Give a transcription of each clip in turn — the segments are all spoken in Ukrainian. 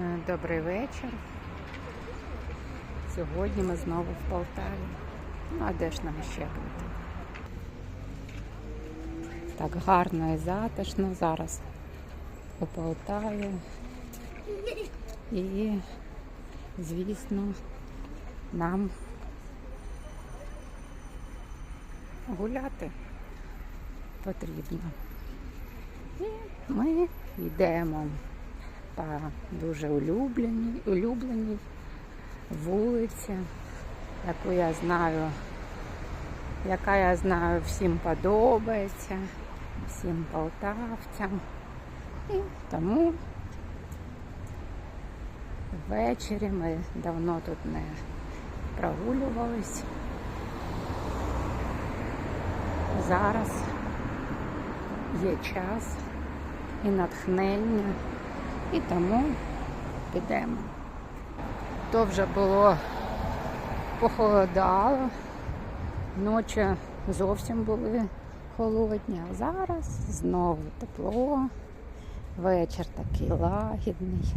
Е, Добрий вечір. Сьогодні ми знову в Полтаві. Ну, а де ж нам ще бути? Так гарно і затишно зараз у Полтаві. І, звісно, нам гуляти потрібно. І ми йдемо по дуже улюбленій, улюбленій вулиці, яку я знаю, яка я знаю всім подобається, всім полтавцям. І тому ввечері ми давно тут не прогулювались. Зараз є час і натхнення, і тому підемо. То вже було похолодало, ночі зовсім були холодні, а зараз знову тепло, вечір такий лагідний.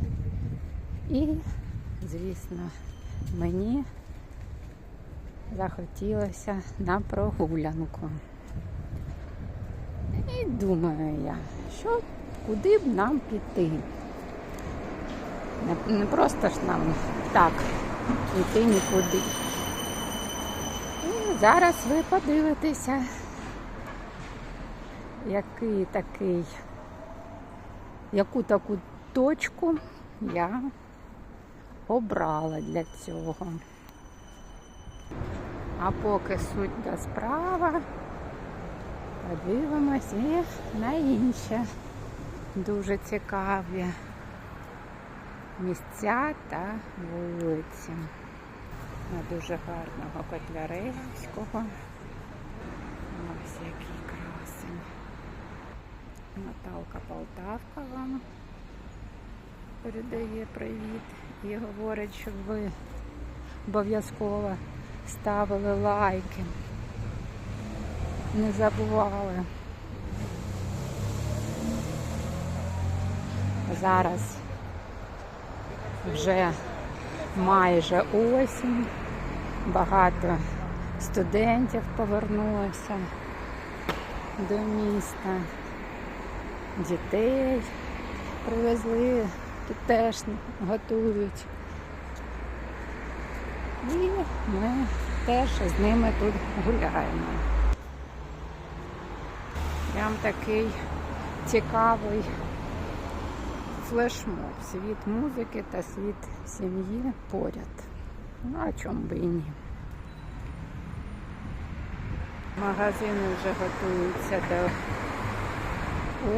І, звісно, мені захотілося на прогулянку. І думаю я, що куди б нам піти. Не, просто ж нам так йти нікуди. І зараз ви подивитеся, який такий, яку таку точку я обрала для цього. А поки суть до справа, подивимось і на інші дуже цікаві місця та вулиці. На дуже гарного Котляревського. Ось який красень. Наталка Полтавка вам передає привіт і говорить, щоб ви обов'язково ставили лайки. Не забували. Зараз вже майже осінь, багато студентів повернулося до міста, дітей привезли, тут теж готують. І ми теж з ними тут гуляємо. Прям такий цікавий флешмоб, світ музики та світ сім'ї поряд. Ну, а чому би і ні? Магазини вже готуються до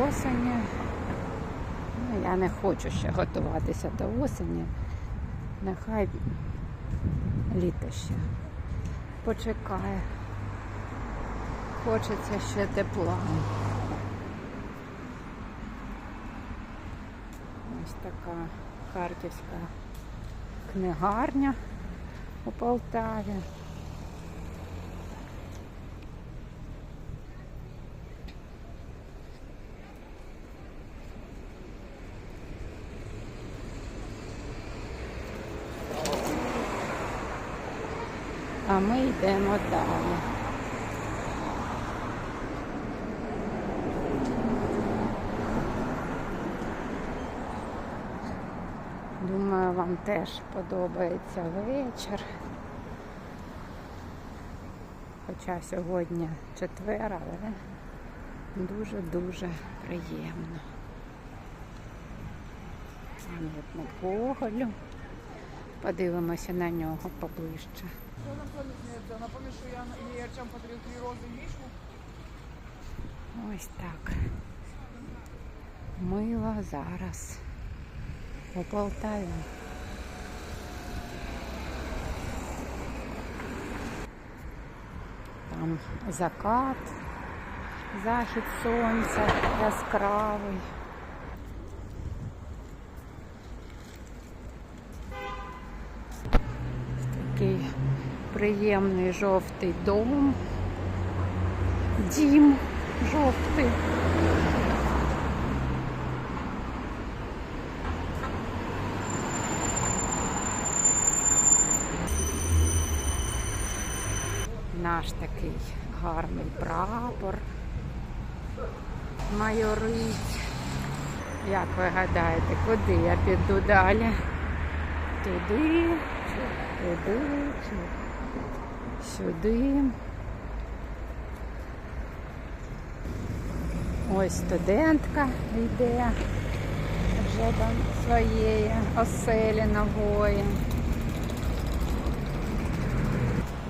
осені. Ну, я не хочу ще готуватися до осені. Нехай літо ще почекає. Хочеться ще тепла. Ось така харківська книгарня у Полтаві. А ми йдемо далі. Думаю, вам теж подобається вечір. Хоча сьогодні четвер, але дуже-дуже приємно. Пам'ятник Гоголю. Подивимося на нього поближче. Ось так. Мило зараз у. Там закат, захід сонця яскравий. Такий приємний жовтий дом. Дім жовтий. Наш такий гарний прапор. Майорить. Як ви гадаєте, куди я піду далі? Туди, туди, сюди. Ось студентка йде вже до своєї оселі нової.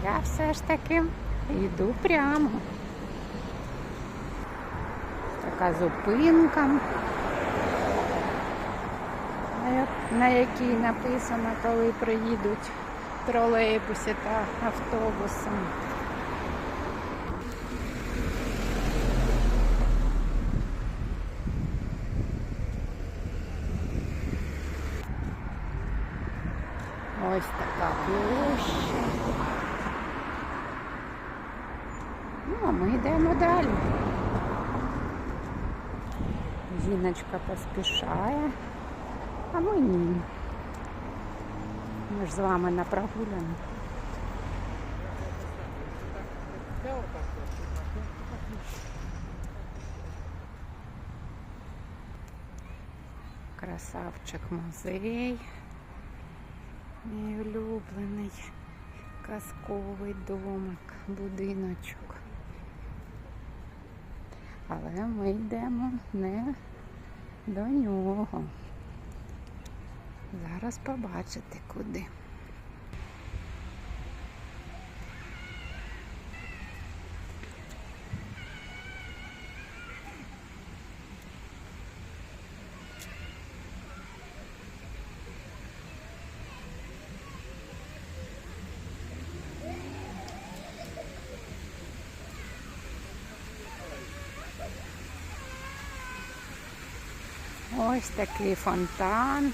Я все ж таки йду прямо. Така зупинка, на якій написано, коли приїдуть тролейбуси та автобуси. Ось така площа. Ну, а ми йдемо далі. Жіночка поспішає, а ми ні. Ми ж з вами на прогулянку. Красавчик музей. Мій улюблений казковий домик, будиночок. Але ми йдемо не до нього. Зараз побачите куди. Ось такий фонтан.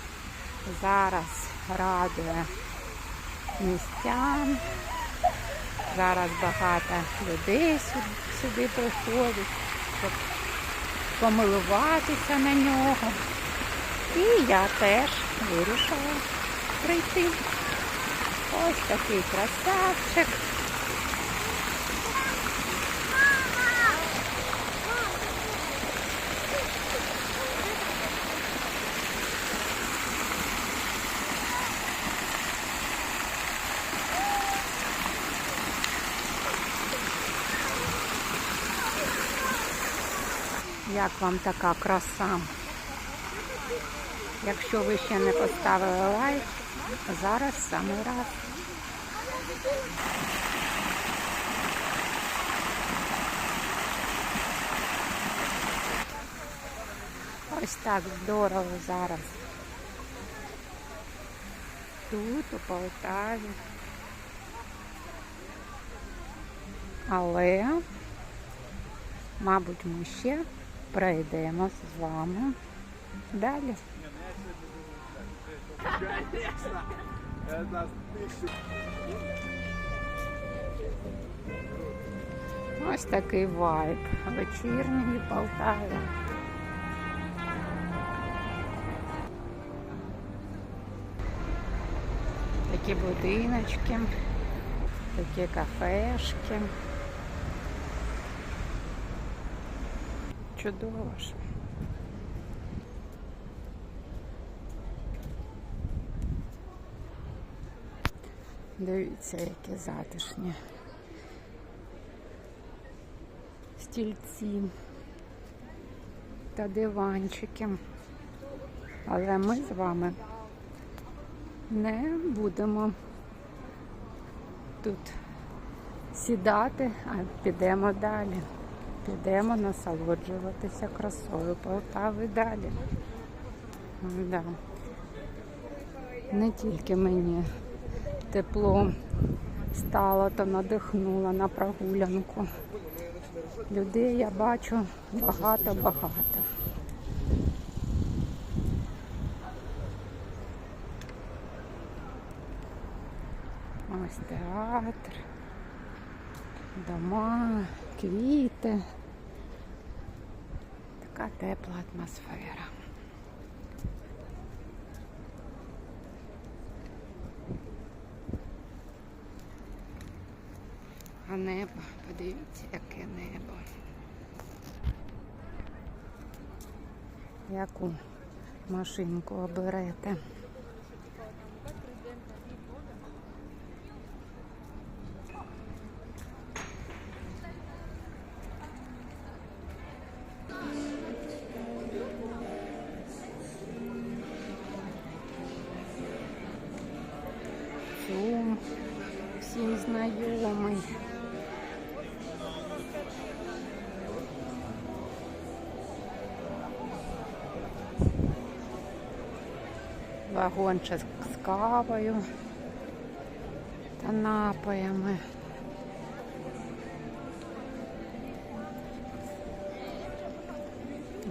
Зараз радує містян. Зараз багато людей сюди, приходять, щоб помилуватися на нього. І я теж вирішила прийти. Ось такий красавчик. Як вам така краса? Якщо ви ще не поставили лайк, зараз саме раз. Ось так здорово зараз. Тут, у Полтаві. Але, мабуть, ми ще пройдемо з вами далі. Ось такий вайб вечірньої Полтави. Такі будиночки, такі кафешки. Чудово ж. Дивіться, які затишні. Стільці та диванчики. Але ми з вами не будемо тут сідати, а підемо далі. Підемо насолоджуватися красою Полтави далі. Да. Не тільки мені тепло стало та надихнуло на прогулянку. Людей я бачу багато-багато. Ось театр, дома, квіти. Така тепла атмосфера. А небо, подивіться, яке небо. Яку машинку оберете? Знайомий. Вагончик з кавою та напоями.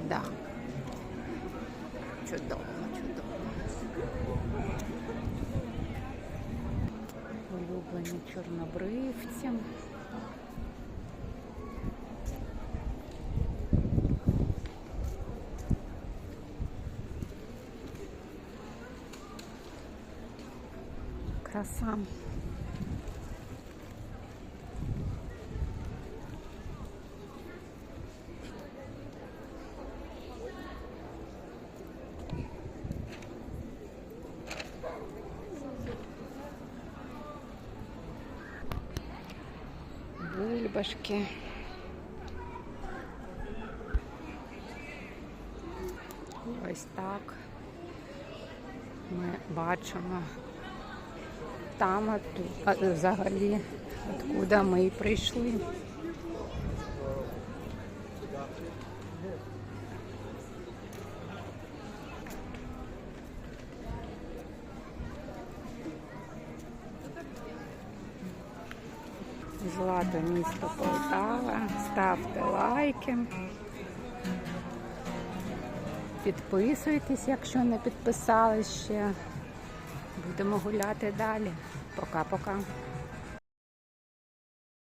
Да. Чудово. Улюблені чорнобривці. Краса. Бульбашки. Ось так ми бачимо там, а взагалі, откуда ми і прийшли. Злато місто Полтава. Ставте лайки. Підписуйтесь, якщо не підписались ще. Будемо гуляти далі. Пока-пока.